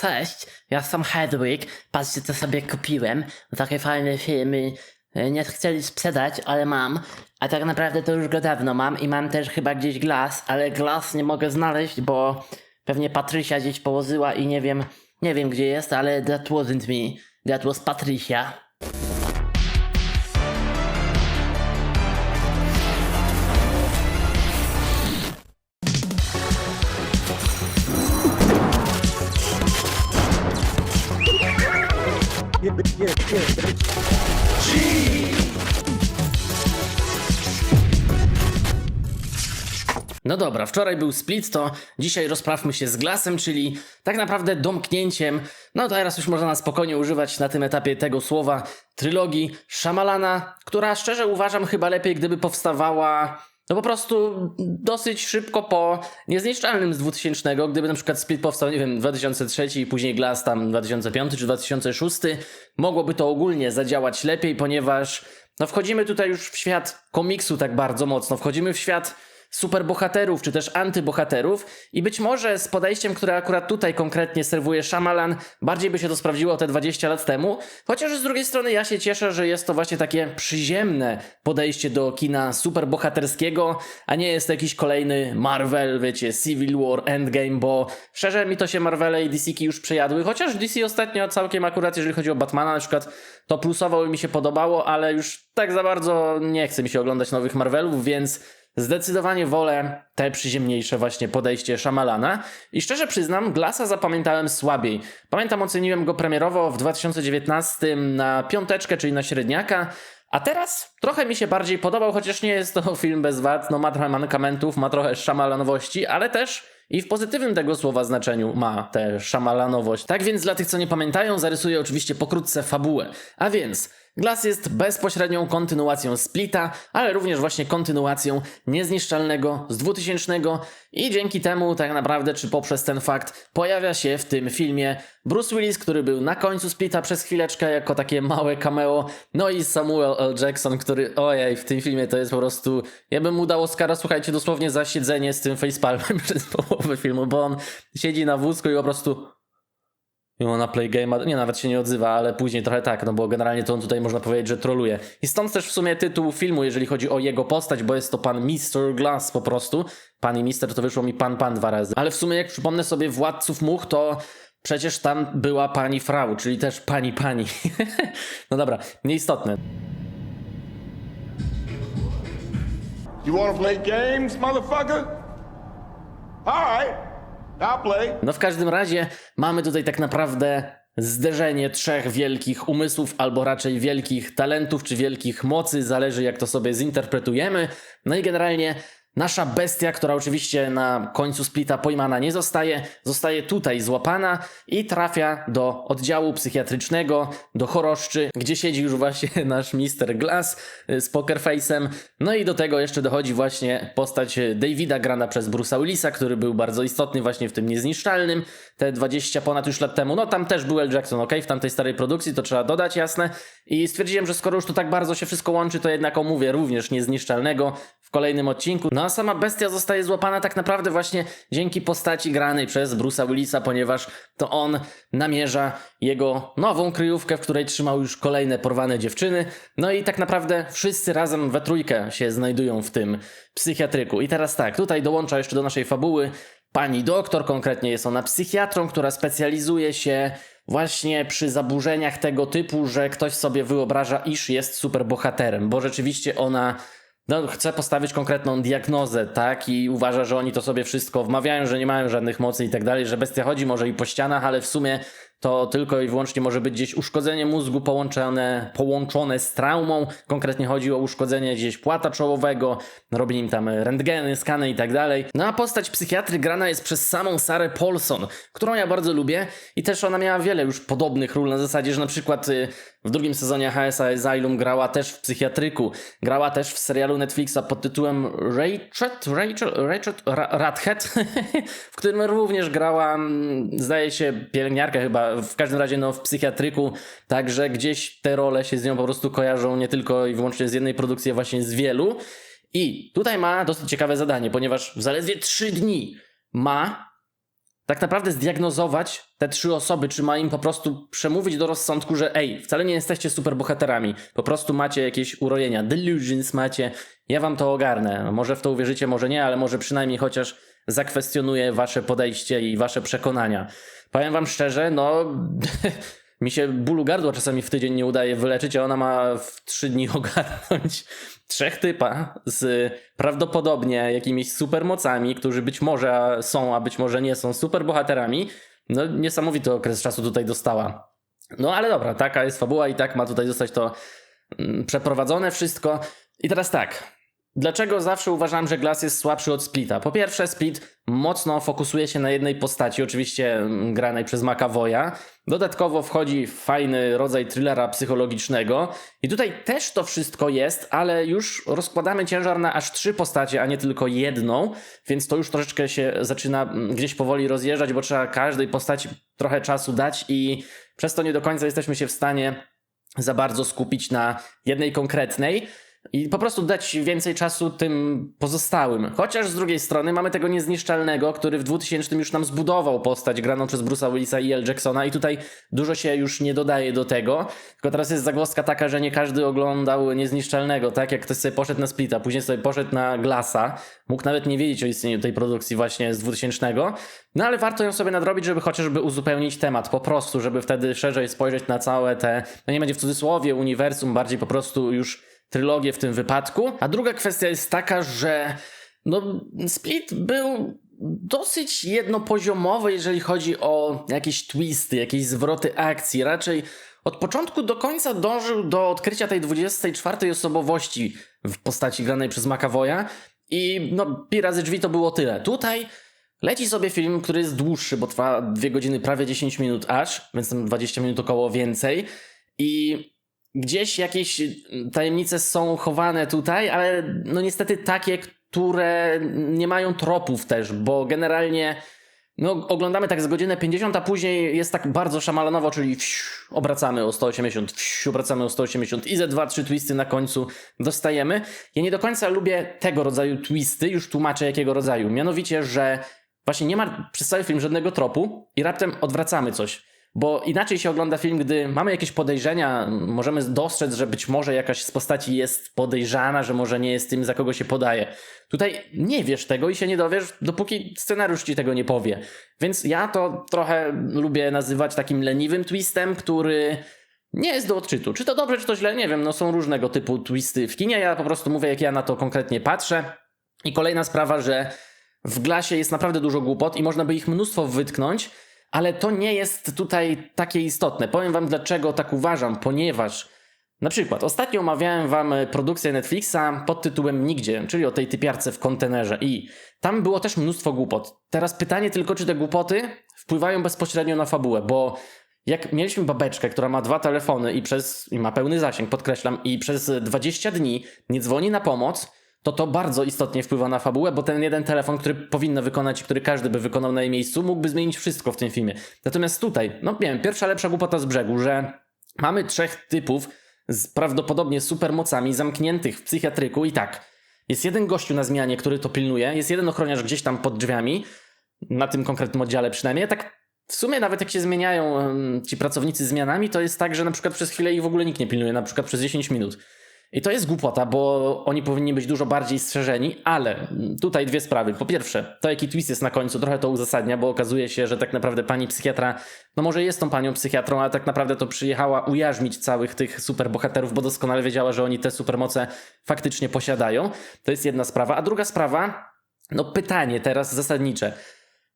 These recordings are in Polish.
Cześć, ja jestem Hedwig. Patrzcie, co sobie kupiłem. Takie fajne filmy. E, Nie chcieli sprzedać, ale mam. A tak naprawdę to już go dawno mam i mam też chyba gdzieś glas, ale glas nie mogę znaleźć, bo pewnie Patrysia gdzieś położyła i nie wiem, nie wiem gdzie jest, ale that wasn't me. That was Patrysia. No dobra, wczoraj był split, to dzisiaj rozprawmy się z glasem, czyli tak naprawdę domknięciem. No teraz już można na spokojnie używać na tym etapie tego słowa trylogii Shyamalana, która szczerze uważam chyba lepiej, gdyby powstawała no po prostu dosyć szybko po Niezniszczalnym z 2000, gdyby na przykład Split powstał, nie wiem, 2003 i później Glass tam 2005 czy 2006, mogłoby to ogólnie zadziałać lepiej, ponieważ no wchodzimy tutaj już w świat komiksu tak bardzo mocno, wchodzimy w świat superbohaterów, czy też antybohaterów. I być może z podejściem, które akurat tutaj konkretnie serwuje Shyamalan, bardziej by się to sprawdziło te 20 lat temu, chociaż z drugiej strony ja się cieszę, że jest to właśnie takie przyziemne podejście do kina superbohaterskiego, a nie jest to jakiś kolejny Marvel, wiecie, Civil War, Endgame, bo szczerze mi to się Marvele i DC już przejadły, chociaż DC ostatnio całkiem akurat, jeżeli chodzi o Batmana na przykład, to plusowo mi się podobało, ale już tak za bardzo nie chce mi się oglądać nowych Marvelów, więc Zdecydowanie wolę te przyziemniejsze właśnie podejście Shyamalana i szczerze przyznam, Glassa zapamiętałem słabiej. Pamiętam, oceniłem go premierowo w 2019 na piąteczkę, czyli na średniaka, a teraz trochę mi się bardziej podobał, chociaż nie jest to film bez wad, no ma trochę mankamentów, ma trochę szamalanowości, ale też i w pozytywnym tego słowa znaczeniu ma tę szamalanowość. Tak więc dla tych, co nie pamiętają, zarysuję oczywiście pokrótce fabułę. A więc Glass jest bezpośrednią kontynuacją Splita, ale również właśnie kontynuacją Niezniszczalnego z 2000 i dzięki temu tak naprawdę, czy poprzez ten fakt, pojawia się w tym filmie Bruce Willis, który był na końcu Splita przez chwileczkę jako takie małe cameo, no i Samuel L. Jackson, który ojej, w tym filmie to jest po prostu, ja bym mu dał Oscara, słuchajcie, dosłownie za siedzenie z tym facepalmem przez połowę filmu, bo on siedzi na wózku i po prostu i ona play game, nie, nawet się nie odzywa, ale później trochę tak, no bo generalnie to on tutaj można powiedzieć, że troluje. I stąd też w sumie tytuł filmu, jeżeli chodzi o jego postać, bo jest to pan Mr. Glass po prostu. Pan i Mister to wyszło mi pan, pan dwa razy. Ale w sumie jak przypomnę sobie Władców Much, to przecież tam była pani Frau, czyli też pani pani. no dobra, nieistotne. You wanna play games, motherfucker? I'll play. No w każdym razie mamy tutaj tak naprawdę zderzenie trzech wielkich umysłów, albo raczej wielkich talentów, czy wielkich mocy, zależy jak to sobie zinterpretujemy. No i generalnie nasza bestia, która oczywiście na końcu splita pojmana nie zostaje, zostaje tutaj złapana i trafia do oddziału psychiatrycznego, do choroszczy, gdzie siedzi już właśnie nasz Mr. Glass y, z pokerface'em. No i do tego jeszcze dochodzi właśnie postać Davida grana przez Bruce'a Willisa, który był bardzo istotny właśnie w tym niezniszczalnym te 20 ponad już lat temu. No tam też był L. Jackson, ok, w tamtej starej produkcji, to trzeba dodać, jasne. I stwierdziłem, że skoro już to tak bardzo się wszystko łączy, to jednak omówię również niezniszczalnego w kolejnym odcinku. No a sama bestia zostaje złapana tak naprawdę właśnie dzięki postaci granej przez Bruce'a Willisa, ponieważ to on namierza jego nową kryjówkę, w której trzymał już kolejne porwane dziewczyny. No i tak naprawdę wszyscy razem we trójkę się znajdują w tym psychiatryku. I teraz tak, tutaj dołącza jeszcze do naszej fabuły pani doktor, konkretnie jest ona psychiatrą, która specjalizuje się właśnie przy zaburzeniach tego typu, że ktoś sobie wyobraża, iż jest superbohaterem, bo rzeczywiście ona no, chce postawić konkretną diagnozę, tak? I uważa, że oni to sobie wszystko wmawiają, że nie mają żadnych mocy i tak dalej, że bestia chodzi może i po ścianach, ale w sumie to tylko i wyłącznie może być gdzieś uszkodzenie mózgu połączone, połączone z traumą. Konkretnie chodzi o uszkodzenie gdzieś płata czołowego, robi im tam rentgeny, skany i tak dalej. No a postać psychiatry grana jest przez samą Sarę Paulson, którą ja bardzo lubię i też ona miała wiele już podobnych ról na zasadzie, że na przykład y, w drugim sezonie HSA Asylum grała też w psychiatryku, grała też w serialu Netflixa pod tytułem Rachel, Rachel, Rachel Ra- Radhead, w którym również grała, mm, zdaje się, pielęgniarkę chyba, w każdym razie no w psychiatryku, także gdzieś te role się z nią po prostu kojarzą nie tylko i wyłącznie z jednej produkcji, a właśnie z wielu. I tutaj ma dosyć ciekawe zadanie, ponieważ w zaledwie 3 dni ma tak naprawdę zdiagnozować te trzy osoby, czy ma im po prostu przemówić do rozsądku, że ej, wcale nie jesteście superbohaterami, po prostu macie jakieś urojenia, delusions macie, ja wam to ogarnę. Może w to uwierzycie, może nie, ale może przynajmniej chociaż zakwestionuję wasze podejście i wasze przekonania. Powiem wam szczerze, no mi się bólu gardła czasami w tydzień nie udaje wyleczyć, a ona ma w trzy dni ogarnąć trzech typa z prawdopodobnie jakimiś supermocami, którzy być może są, a być może nie są superbohaterami. No niesamowity okres czasu tutaj dostała. No ale dobra, taka jest fabuła i tak ma tutaj zostać to mm, przeprowadzone wszystko. I teraz tak. Dlaczego zawsze uważam, że Glass jest słabszy od Splita? Po pierwsze, Split mocno fokusuje się na jednej postaci, oczywiście mm, granej przez McAvoya. Dodatkowo wchodzi fajny rodzaj thrillera psychologicznego. I tutaj też to wszystko jest, ale już rozkładamy ciężar na aż trzy postacie, a nie tylko jedną, więc to już troszeczkę się zaczyna mm, gdzieś powoli rozjeżdżać, bo trzeba każdej postaci trochę czasu dać i przez to nie do końca jesteśmy się w stanie za bardzo skupić na jednej konkretnej i po prostu dać więcej czasu tym pozostałym. Chociaż z drugiej strony mamy tego niezniszczalnego, który w 2000 już nam zbudował postać graną przez Bruce'a Willisa i L. Jacksona i tutaj dużo się już nie dodaje do tego. Tylko teraz jest zagłoska taka, że nie każdy oglądał niezniszczalnego, tak? Jak ktoś sobie poszedł na Splita, później sobie poszedł na Glassa, mógł nawet nie wiedzieć o istnieniu tej produkcji właśnie z 2000. No ale warto ją sobie nadrobić, żeby chociażby uzupełnić temat, po prostu, żeby wtedy szerzej spojrzeć na całe te, no nie będzie w cudzysłowie, uniwersum, bardziej po prostu już trylogię w tym wypadku. A druga kwestia jest taka, że no, Split był dosyć jednopoziomowy, jeżeli chodzi o jakieś twisty, jakieś zwroty akcji. Raczej od początku do końca dążył do odkrycia tej 24 osobowości w postaci granej przez McAvoya. I no, pi razy drzwi to było tyle. Tutaj leci sobie film, który jest dłuższy, bo trwa 2 godziny, prawie 10 minut aż, więc tam 20 minut około więcej. I gdzieś jakieś tajemnice są chowane tutaj, ale no niestety takie, które nie mają tropów też, bo generalnie no, oglądamy tak z godzinę 50, a później jest tak bardzo szamalonowo, czyli wsiu, obracamy o 180, wsiu, obracamy o 180 i ze 2-3 twisty na końcu dostajemy. Ja nie do końca lubię tego rodzaju twisty, już tłumaczę jakiego rodzaju. Mianowicie, że właśnie nie ma przez cały film żadnego tropu i raptem odwracamy coś. Bo inaczej się ogląda film, gdy mamy jakieś podejrzenia, możemy dostrzec, że być może jakaś z postaci jest podejrzana, że może nie jest tym, za kogo się podaje. Tutaj nie wiesz tego i się nie dowiesz, dopóki scenariusz ci tego nie powie. Więc ja to trochę lubię nazywać takim leniwym twistem, który nie jest do odczytu. Czy to dobrze, czy to źle, nie wiem, no są różnego typu twisty w kinie, ja po prostu mówię, jak ja na to konkretnie patrzę. I kolejna sprawa, że w glasie jest naprawdę dużo głupot i można by ich mnóstwo wytknąć, ale to nie jest tutaj takie istotne. Powiem wam dlaczego tak uważam, ponieważ na przykład ostatnio omawiałem wam produkcję Netflixa pod tytułem Nigdzie, czyli o tej typiarce w kontenerze i tam było też mnóstwo głupot. Teraz pytanie tylko, czy te głupoty wpływają bezpośrednio na fabułę, bo jak mieliśmy babeczkę, która ma dwa telefony i przez i ma pełny zasięg, podkreślam, i przez 20 dni nie dzwoni na pomoc, to to bardzo istotnie wpływa na fabułę, bo ten jeden telefon, który powinno wykonać który każdy by wykonał na jej miejscu, mógłby zmienić wszystko w tym filmie. Natomiast tutaj, no nie wiem, pierwsza lepsza głupota z brzegu, że mamy trzech typów z prawdopodobnie supermocami zamkniętych w psychiatryku i tak. Jest jeden gościu na zmianie, który to pilnuje, jest jeden ochroniarz gdzieś tam pod drzwiami, na tym konkretnym oddziale przynajmniej. Tak w sumie nawet jak się zmieniają ci pracownicy zmianami, to jest tak, że na przykład przez chwilę ich w ogóle nikt nie pilnuje, na przykład przez 10 minut. I to jest głupota, bo oni powinni być dużo bardziej strzeżeni, ale tutaj dwie sprawy. Po pierwsze, to jaki twist jest na końcu, trochę to uzasadnia, bo okazuje się, że tak naprawdę pani psychiatra, no może jest tą panią psychiatrą, ale tak naprawdę to przyjechała ujarzmić całych tych superbohaterów, bo doskonale wiedziała, że oni te supermoce faktycznie posiadają. To jest jedna sprawa. A druga sprawa, no pytanie teraz zasadnicze.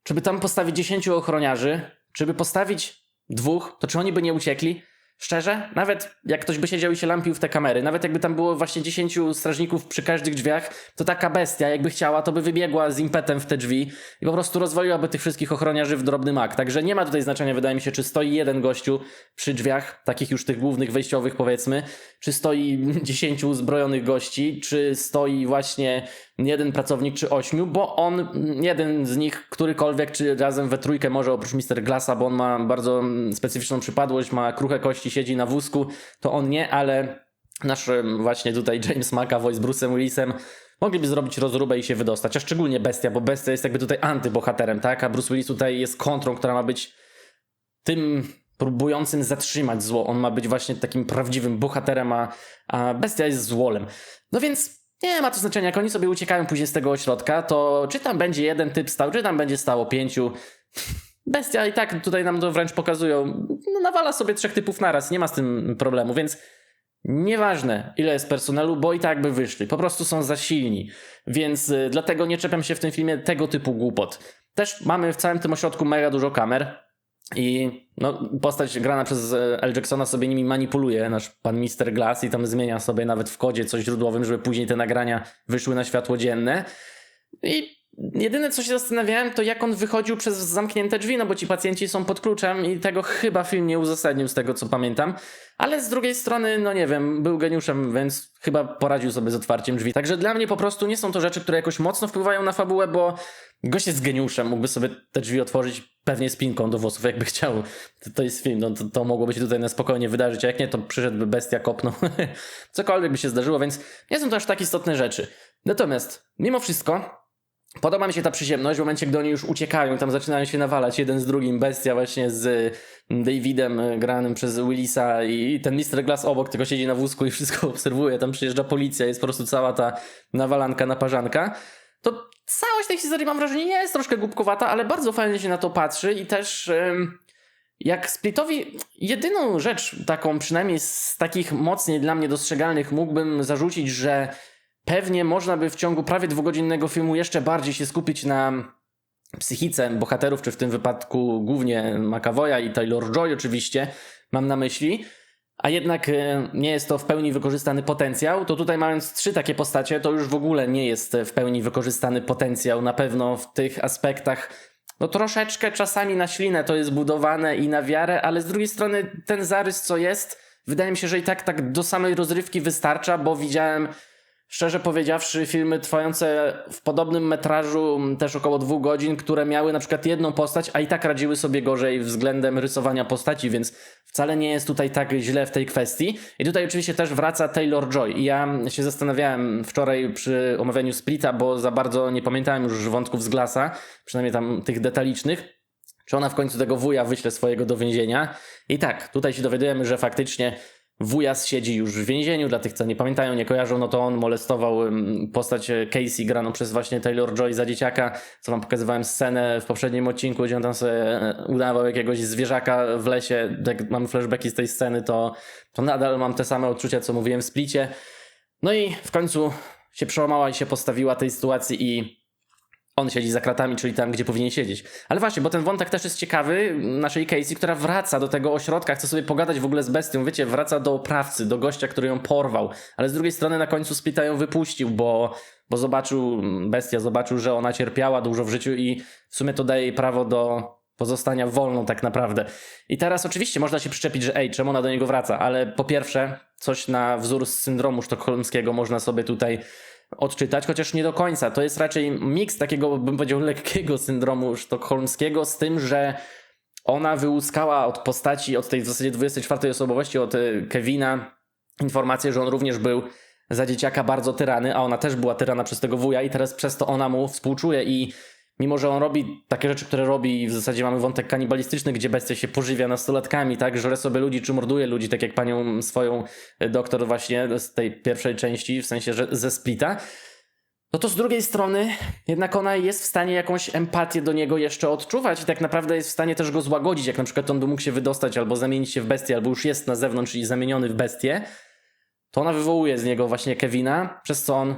Czy by tam postawić 10 ochroniarzy, czy by postawić dwóch, to czy oni by nie uciekli? Szczerze, nawet jak ktoś by siedział i się lampił w te kamery, nawet jakby tam było właśnie 10 strażników przy każdych drzwiach, to taka bestia, jakby chciała, to by wybiegła z impetem w te drzwi i po prostu rozwaliłaby tych wszystkich ochroniarzy w drobny mak. Także nie ma tutaj znaczenia, wydaje mi się, czy stoi jeden gościu przy drzwiach, takich już tych głównych, wejściowych powiedzmy, czy stoi 10 uzbrojonych gości, czy stoi właśnie jeden pracownik, czy ośmiu, bo on, jeden z nich, którykolwiek, czy razem we trójkę może oprócz Mr. Glassa, bo on ma bardzo specyficzną przypadłość, ma kruche kości, siedzi na wózku, to on nie, ale nasz właśnie tutaj James McAvoy z Bruce'em Willisem mogliby zrobić rozróbę i się wydostać, a szczególnie Bestia, bo Bestia jest jakby tutaj antybohaterem, tak? A Bruce Willis tutaj jest kontrą, która ma być tym próbującym zatrzymać zło. On ma być właśnie takim prawdziwym bohaterem, a, a Bestia jest złolem. No więc nie ma to znaczenia, jak oni sobie uciekają później z tego ośrodka, to czy tam będzie jeden typ stał, czy tam będzie stało pięciu. Bestia i tak tutaj nam to wręcz pokazują. No, nawala sobie trzech typów naraz, nie ma z tym problemu, więc nieważne ile jest personelu, bo i tak by wyszli. Po prostu są za silni. Więc y, dlatego nie czepiam się w tym filmie tego typu głupot. Też mamy w całym tym ośrodku mega dużo kamer. I no, postać grana przez e, L. Jacksona sobie nimi manipuluje, nasz pan Mr. Glass, i tam zmienia sobie nawet w kodzie coś źródłowym, żeby później te nagrania wyszły na światło dzienne. I jedyne co się zastanawiałem, to jak on wychodził przez zamknięte drzwi, no bo ci pacjenci są pod kluczem i tego chyba film nie uzasadnił z tego co pamiętam. Ale z drugiej strony, no nie wiem, był geniuszem, więc chyba poradził sobie z otwarciem drzwi. Także dla mnie po prostu nie są to rzeczy, które jakoś mocno wpływają na fabułę, bo gość jest geniuszem, mógłby sobie te drzwi otworzyć pewnie spinką do włosów, jakby chciał. To, to jest film, no to, to mogłoby się tutaj na spokojnie wydarzyć, a jak nie, to przyszedłby bestia, kopnął. Cokolwiek by się zdarzyło, więc nie są to aż tak istotne rzeczy. Natomiast, mimo wszystko, Podoba mi się ta przyziemność w momencie, gdy oni już uciekają, tam zaczynają się nawalać jeden z drugim, bestia właśnie z Davidem e, granym przez Willisa i ten Mr. Glass obok tylko siedzi na wózku i wszystko obserwuje, tam przyjeżdża policja, jest po prostu cała ta nawalanka, naparzanka. To całość tej historii mam wrażenie jest troszkę głupkowata, ale bardzo fajnie się na to patrzy i też... jak Splitowi jedyną rzecz taką, przynajmniej z takich mocniej dla mnie dostrzegalnych, mógłbym zarzucić, że pewnie można by w ciągu prawie dwugodzinnego filmu jeszcze bardziej się skupić na psychice bohaterów, czy w tym wypadku głównie McAvoya i Taylor Joy oczywiście, mam na myśli, a jednak e, nie jest to w pełni wykorzystany potencjał, to tutaj mając trzy takie postacie, to już w ogóle nie jest w pełni wykorzystany potencjał. Na pewno w tych aspektach, no troszeczkę czasami na ślinę to jest budowane i na wiarę, ale z drugiej strony ten zarys, co jest, wydaje mi się, że i tak tak do samej rozrywki wystarcza, bo widziałem Szczerze powiedziawszy, filmy trwające w podobnym metrażu, też około dwóch godzin, które miały na przykład jedną postać, a i tak radziły sobie gorzej względem rysowania postaci, więc wcale nie jest tutaj tak źle w tej kwestii. I tutaj oczywiście też wraca Taylor Joy. I ja się zastanawiałem wczoraj przy omawianiu Splita, bo za bardzo nie pamiętałem już wątków z Glasa, przynajmniej tam tych detalicznych. Czy ona w końcu tego wuja wyśle swojego do więzienia? I tak, tutaj się dowiadujemy, że faktycznie wujas siedzi już w więzieniu. Dla tych, co nie pamiętają, nie kojarzą, no to on molestował postać e, Casey graną przez właśnie Taylor Joy za dzieciaka, co wam pokazywałem scenę w poprzednim odcinku, gdzie on tam sobie e, udawał jakiegoś zwierzaka w lesie. Jak mam flashbacki z tej sceny, to, to nadal mam te same odczucia, co mówiłem w Splicie. No i w końcu się przełamała i się postawiła tej sytuacji i on siedzi za kratami, czyli tam, gdzie powinien siedzieć. Ale właśnie, bo ten wątek też jest ciekawy naszej Casey, która wraca do tego ośrodka, chce sobie pogadać w ogóle z bestią, wiecie, wraca do oprawcy, do gościa, który ją porwał, ale z drugiej strony na końcu Splita ją wypuścił, bo, bo zobaczył, bestia zobaczył, że ona cierpiała dużo w życiu i w sumie to daje jej prawo do pozostania wolną tak naprawdę. I teraz oczywiście można się przyczepić, że ej, czemu ona do niego wraca, ale po pierwsze, coś na wzór z syndromu sztokholmskiego można sobie tutaj odczytać, chociaż nie do końca. To jest raczej miks takiego, bym powiedział, lekkiego syndromu sztokholmskiego z tym, że ona wyłuskała od postaci, od tej w zasadzie 24 osobowości, od y, Kevina, informację, że on również był za dzieciaka bardzo tyrany, a ona też była tyrana przez tego wuja i teraz przez to ona mu współczuje i mimo, że on robi takie rzeczy, które robi, w zasadzie mamy wątek kanibalistyczny, gdzie bestia się pożywia nastolatkami, tak, żre sobie ludzi czy morduje ludzi, tak jak panią swoją e, doktor właśnie z tej pierwszej części, w sensie, że ze Splita, no to z drugiej strony jednak ona jest w stanie jakąś empatię do niego jeszcze odczuwać i tak naprawdę jest w stanie też go złagodzić, jak na przykład on by mógł się wydostać albo zamienić się w bestię, albo już jest na zewnątrz i zamieniony w bestię, to ona wywołuje z niego właśnie Kevina, przez co on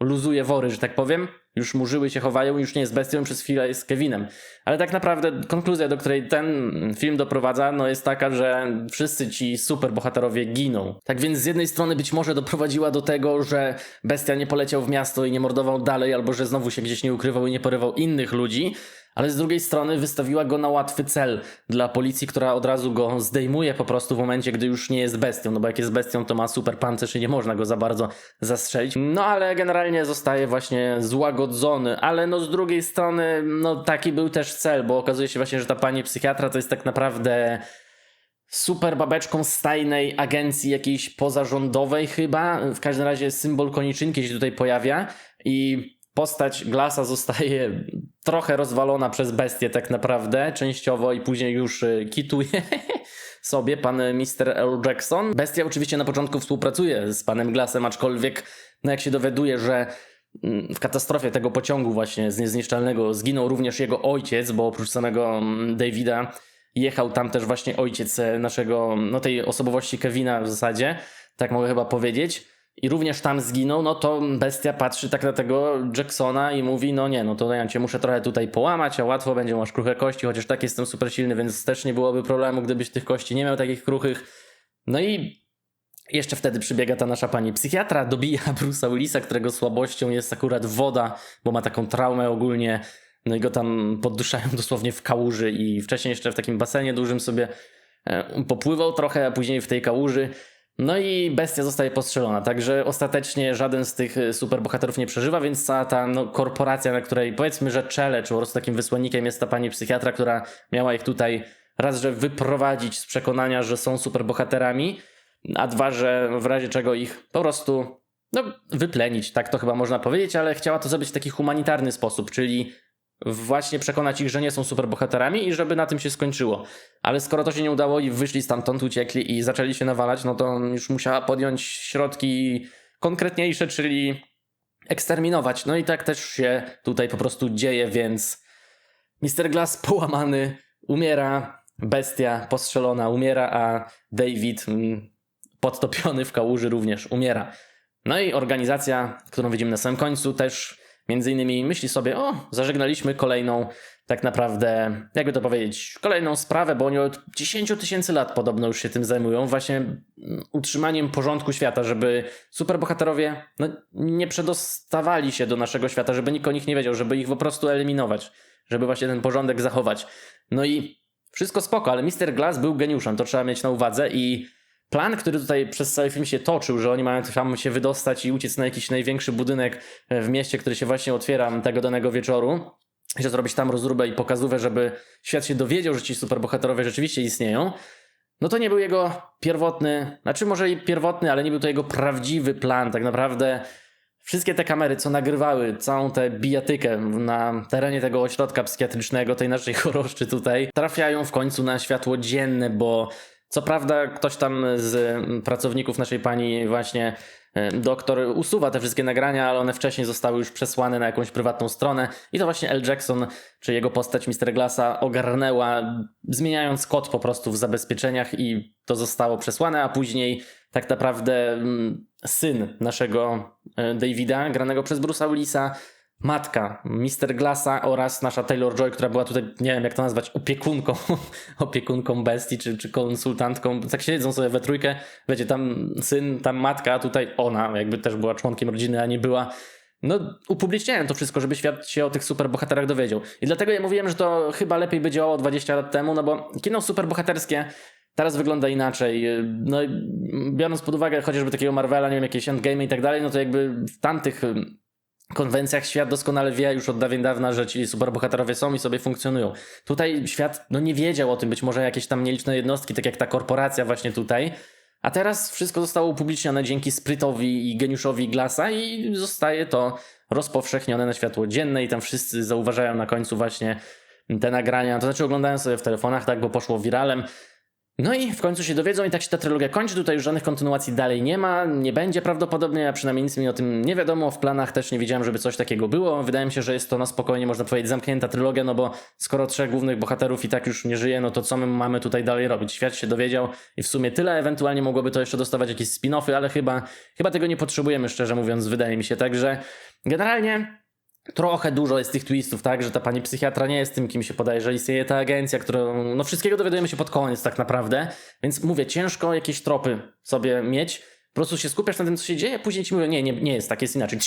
luzuje wory, że tak powiem. Już mu żyły się chowają, już nie jest bestią, przez chwilę jest Kevinem. Ale tak naprawdę konkluzja, do której ten film doprowadza, no jest taka, że wszyscy ci superbohaterowie giną. Tak więc z jednej strony być może doprowadziła do tego, że bestia nie poleciał w miasto i nie mordował dalej, albo że znowu się gdzieś nie ukrywał i nie porywał innych ludzi, ale z drugiej strony wystawiła go na łatwy cel dla policji, która od razu go zdejmuje po prostu w momencie, gdy już nie jest bestią, no bo jak jest bestią, to ma super pancerz i nie można go za bardzo zastrzelić. No ale generalnie zostaje właśnie złagodzony, ale no z drugiej strony, no taki był też cel, bo okazuje się właśnie, że ta pani psychiatra to jest tak naprawdę super babeczką z tajnej agencji jakiejś pozarządowej chyba. W każdym razie symbol koniczynki się tutaj pojawia i postać Glasa zostaje trochę rozwalona przez bestię tak naprawdę, częściowo i później już y, kituje sobie pan Mr. L. Jackson. Bestia oczywiście na początku współpracuje z panem Glassem, aczkolwiek no jak się dowiaduje, że mm, w katastrofie tego pociągu właśnie z niezniszczalnego zginął również jego ojciec, bo oprócz samego mm, Davida jechał tam też właśnie ojciec e, naszego, no tej osobowości Kevina w zasadzie, tak mogę chyba powiedzieć. I również tam zginął, no to bestia patrzy tak na tego Jacksona i mówi, no nie, no to ja cię muszę trochę tutaj połamać, a łatwo będzie, masz kruche kości, chociaż tak jestem super silny, więc też nie byłoby problemu, gdybyś tych kości nie miał takich kruchych. No i jeszcze wtedy przybiega ta nasza pani psychiatra, dobija Bruce'a Willisa, którego słabością jest akurat woda, bo ma taką traumę ogólnie. No i go tam podduszają dosłownie w kałuży i wcześniej jeszcze w takim basenie dużym sobie e, popływał trochę, a później w tej kałuży. No i bestia zostaje postrzelona, także ostatecznie żaden z tych e, superbohaterów nie przeżywa, więc cała ta no, korporacja, na której powiedzmy, że czele, czy po prostu takim wysłannikiem jest ta pani psychiatra, która miała ich tutaj raz, że wyprowadzić z przekonania, że są superbohaterami, a dwa, że w razie czego ich po prostu no, wyplenić, tak to chyba można powiedzieć, ale chciała to zrobić w taki humanitarny sposób, czyli właśnie przekonać ich, że nie są superbohaterami i żeby na tym się skończyło. Ale skoro to się nie udało i wyszli stamtąd, uciekli i zaczęli się nawalać, no to już musiała podjąć środki konkretniejsze, czyli eksterminować. No i tak też się tutaj po prostu dzieje, więc Mr. Glass połamany umiera, bestia postrzelona umiera, a David mm, podtopiony w kałuży również umiera. No i organizacja, którą widzimy na samym końcu, też między innymi myśli sobie, o, zażegnaliśmy kolejną, tak naprawdę, jakby to powiedzieć, kolejną sprawę, bo oni od 10 tysięcy lat podobno już się tym zajmują, właśnie mm, utrzymaniem porządku świata, żeby superbohaterowie no, nie przedostawali się do naszego świata, żeby nikt o nich nie wiedział, żeby ich po prostu eliminować, żeby właśnie ten porządek zachować. No i wszystko spoko, ale Mr. Glass był geniuszem, to trzeba mieć na uwadze i plan, który tutaj przez cały film się toczył, że oni mają tam się wydostać i uciec na jakiś największy budynek e, w mieście, który się właśnie otwiera tego danego wieczoru, że zrobić tam rozróbę i pokazówę, żeby świat się dowiedział, że ci superbohaterowie rzeczywiście istnieją, no to nie był jego pierwotny, znaczy może i pierwotny, ale nie był to jego prawdziwy plan. Tak naprawdę wszystkie te kamery, co nagrywały całą tę bijatykę na terenie tego ośrodka psychiatrycznego, tej naszej choroszczy tutaj, trafiają w końcu na światło dzienne, bo co prawda ktoś tam z pracowników naszej pani właśnie e, doktor usuwa te wszystkie nagrania, ale one wcześniej zostały już przesłane na jakąś prywatną stronę i to właśnie L. Jackson, czy jego postać Mr. Glassa ogarnęła, zmieniając kod po prostu w zabezpieczeniach i to zostało przesłane, a później tak naprawdę mm, syn naszego e, Davida, granego przez Bruce'a Willisa, matka Mr. Glassa oraz nasza Taylor Joy, która była tutaj, nie wiem jak to nazwać, opiekunką, opiekunką bestii, czy, czy konsultantką. Tak siedzą sobie we trójkę, wiecie, tam syn, tam matka, a tutaj ona, jakby też była członkiem rodziny, a nie była. No, upubliczniałem to wszystko, żeby świat się o tych superbohaterach dowiedział. I dlatego ja mówiłem, że to chyba lepiej by działało 20 lat temu, no bo kino superbohaterskie teraz wygląda inaczej. No, biorąc pod uwagę chociażby takiego Marvela, nie wiem, jakieś Endgame i tak dalej, no to jakby w tamtych konwencjach świat doskonale wie już od dawien dawna, że ci superbohaterowie są i sobie funkcjonują. Tutaj świat no nie wiedział o tym, być może jakieś tam nieliczne jednostki, tak jak ta korporacja właśnie tutaj. A teraz wszystko zostało upublicznione dzięki sprytowi i geniuszowi Glassa i zostaje to rozpowszechnione na światło dzienne i tam wszyscy zauważają na końcu właśnie te nagrania, to znaczy oglądają sobie w telefonach, tak, bo poszło wiralem. No i w końcu się dowiedzą i tak się ta trylogia kończy. Tutaj już żadnych kontynuacji dalej nie ma, nie będzie prawdopodobnie, a przynajmniej nic mi o tym nie wiadomo. W planach też nie wiedziałem, żeby coś takiego było. Wydaje mi się, że jest to na spokojnie, można powiedzieć, zamknięta trylogia, no bo skoro trzech głównych bohaterów i tak już nie żyje, no to co my mamy tutaj dalej robić? Świat się dowiedział i w sumie tyle. Ewentualnie mogłoby to jeszcze dostawać jakieś spin-offy, ale chyba, chyba tego nie potrzebujemy, szczerze mówiąc, wydaje mi się. Także generalnie trochę dużo jest tych twistów, tak, że ta pani psychiatra nie jest tym, kim się podaje, że istnieje ta agencja, którą, no wszystkiego dowiadujemy się pod koniec tak naprawdę, więc mówię, ciężko jakieś tropy sobie mieć, po prostu się skupiasz na tym, co się dzieje, później ci mówię, nie, nie, nie jest tak, jest inaczej,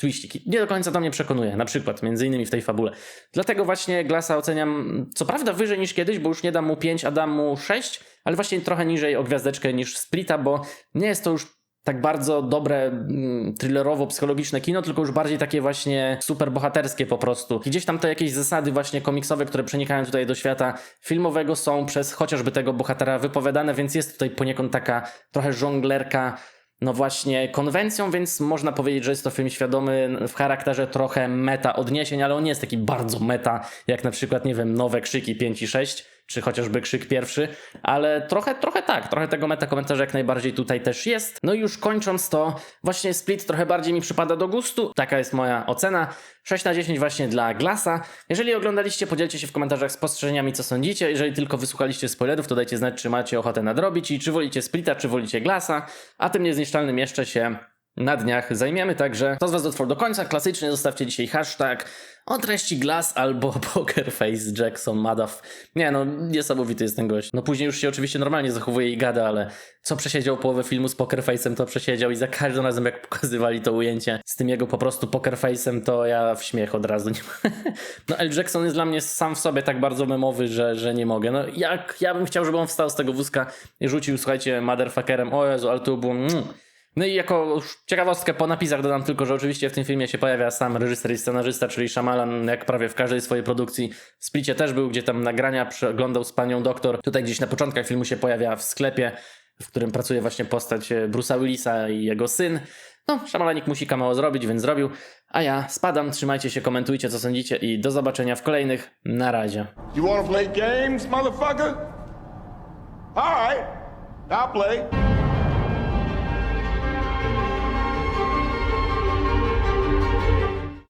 twiścik. Nie do końca to mnie przekonuje, na przykład, między innymi w tej fabule. Dlatego właśnie Glassa oceniam, co prawda wyżej niż kiedyś, bo już nie dam mu 5, a dam mu 6, ale właśnie trochę niżej o gwiazdeczkę niż Splita, bo nie jest to już tak bardzo dobre mm, thrillerowo-psychologiczne kino, tylko już bardziej takie właśnie super bohaterskie po prostu. Gdzieś tam te jakieś zasady właśnie komiksowe, które przenikają tutaj do świata filmowego są przez chociażby tego bohatera wypowiadane, więc jest tutaj poniekąd taka trochę żonglerka no właśnie konwencją, więc można powiedzieć, że jest to film świadomy w charakterze trochę meta odniesień, ale on nie jest taki bardzo meta, jak na przykład, nie wiem, nowe krzyki 5 i 6, czy chociażby krzyk pierwszy, ale trochę, trochę tak, trochę tego meta komentarza jak najbardziej tutaj też jest. No i już kończąc to, właśnie Split trochę bardziej mi przypada do gustu, taka jest moja ocena. 6 na 10 właśnie dla Glassa. Jeżeli oglądaliście, podzielcie się w komentarzach spostrzeżeniami, co sądzicie. Jeżeli tylko wysłuchaliście spoilerów, to dajcie znać, czy macie ochotę nadrobić i czy wolicie Splita, czy wolicie Glassa. A tym niezniszczalnym jeszcze się na dniach zajmiemy, także kto z Was dotrwał do końca, klasycznie zostawcie dzisiaj hashtag o treści Glass albo Pokerface Jackson Madoff. Nie no, niesamowity jest ten gość. No później już się oczywiście normalnie zachowuje i gada, ale co przesiedział połowę filmu z Pokerface'em, to przesiedział i za każdym razem jak pokazywali to ujęcie z tym jego po prostu Pokerface'em, to ja w śmiech od razu nie No L. Jackson jest dla mnie sam w sobie tak bardzo memowy, że, że nie mogę. No jak ja bym chciał, żeby on wstał z tego wózka i rzucił, słuchajcie, motherfuckerem, o Jezu, ale to było... Mm. No i jako ciekawostkę po napisach dodam tylko, że oczywiście w tym filmie się pojawia sam reżyser i scenarzysta, czyli Shyamalan, jak prawie w każdej swojej produkcji. W Splicie też był, gdzie tam nagrania przeglądał z panią doktor. Tutaj gdzieś na początkach filmu się pojawia w sklepie, w którym pracuje właśnie postać e, Bruce'a Willisa i jego syn. No, Shamalanik musi cameo zrobić, więc zrobił. A ja spadam, trzymajcie się, komentujcie co sądzicie i do zobaczenia w kolejnych. Na razie. You wanna play games, motherfucker? All right, I'll play.